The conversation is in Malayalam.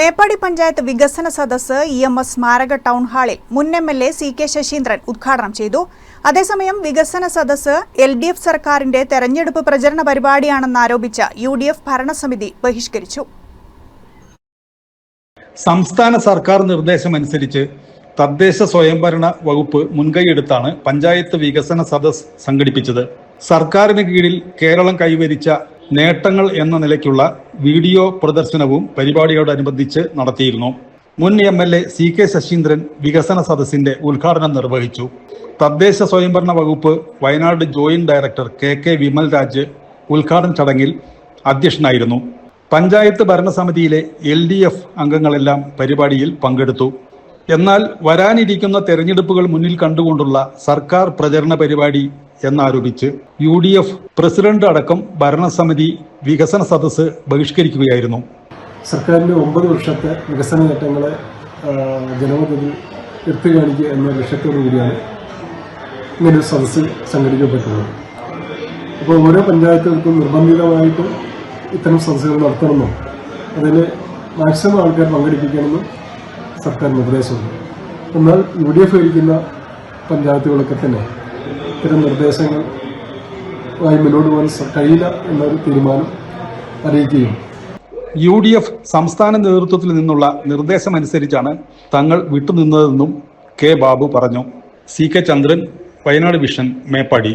മേപ്പാടി പഞ്ചായത്ത് വികസന സദസ്സ് ഇ എം എസ് സ്മാരക ടൗൺ ഹാളിൽ മുൻ M L A C K Saseendran ഉദ്ഘാടനം ചെയ്തു. അതേസമയം വികസന സദസ് എൽ ഡി എഫ് സർക്കാരിന്റെ തെരഞ്ഞെടുപ്പ് പ്രചരണ പരിപാടിയാണെന്നാരോപിച്ച് യു ഡി എഫ് ഭരണസമിതി ബഹിഷ്കരിച്ചു. സംസ്ഥാന സർക്കാർ നിർദ്ദേശമനുസരിച്ച് തദ്ദേശ സ്വയംഭരണ വകുപ്പ് മുൻകൈയെടുത്താണ് പഞ്ചായത്ത് വികസന സദസ് സംഘടിപ്പിച്ചത്. സർക്കാരിന് കീഴിൽ കേരളം കൈവരിച്ച നേട്ടങ്ങൾ എന്ന നിലയ്ക്കുള്ള വീഡിയോ പ്രദർശനവും പരിപാടിയോടനുബന്ധിച്ച് നടത്തിയിരുന്നു. മുൻ M L A C K Sasheendran വികസന സദസ്സിന്റെ ഉദ്ഘാടനം നിർവഹിച്ചു. തദ്ദേശ സ്വയംഭരണ വകുപ്പ് Wayanad joint director K K Vimal Raj ഉദ്ഘാടന ചടങ്ങിൽ അധ്യക്ഷനായിരുന്നു. പഞ്ചായത്ത് ഭരണസമിതിയിലെ എൽ ഡി എഫ് അംഗങ്ങളെല്ലാം പരിപാടിയിൽ പങ്കെടുത്തു. എന്നാൽ വരാനിരിക്കുന്ന തെരഞ്ഞെടുപ്പുകൾ മുന്നിൽ കണ്ടുകൊണ്ടുള്ള സർക്കാർ പ്രചരണ പരിപാടി എന്നാരോപിച്ച് യു ഡി എഫ് പ്രസിഡന്റ് അടക്കം ഭരണസമിതി വികസന സദസ്സ് ബഹിഷ്കരിക്കുകയായിരുന്നു. സർക്കാരിന്റെ ഒമ്പത് വർഷത്തെ വികസന ഘട്ടങ്ങളെ ആ, ജനമതത്തിൽ എടുത്തു കാണിക്കുക എന്ന ലക്ഷ്യത്തോടു കൂടിയാണ് ഇങ്ങനൊരു സദസ്സ് സംഘടിപ്പിക്കപ്പെട്ടത്. അപ്പോൾ ഓരോ പഞ്ചായത്തുകൾക്കും നിർബന്ധിതമായിട്ട് ഇത്തരം സദസ്സുകൾ നടത്തണമെന്നും അതിൽ മാക്സിമം ആൾക്കാർ പങ്കെടുപ്പിക്കണമെന്നും സർക്കാർ നിർദ്ദേശമുണ്ട്. എന്നാൽ യു ഡി എഫ് ഭരിക്കുന്ന പഞ്ചായത്തുകളൊക്കെ തന്നെ ഇത്തരം നിർദ്ദേശങ്ങൾ മുന്നോട്ട് പോകാൻ കഴിയില്ല എന്നൊരു തീരുമാനം അറിയിക്കുകയും. യു ഡി എഫ് സംസ്ഥാന നേതൃത്വത്തിൽ നിന്നുള്ള നിർദ്ദേശം അനുസരിച്ചാണ് തങ്ങൾ വിട്ടുനിന്നതെന്നും കെ ബാബു പറഞ്ഞു. C K Chandran Wayanad vision Meppadi.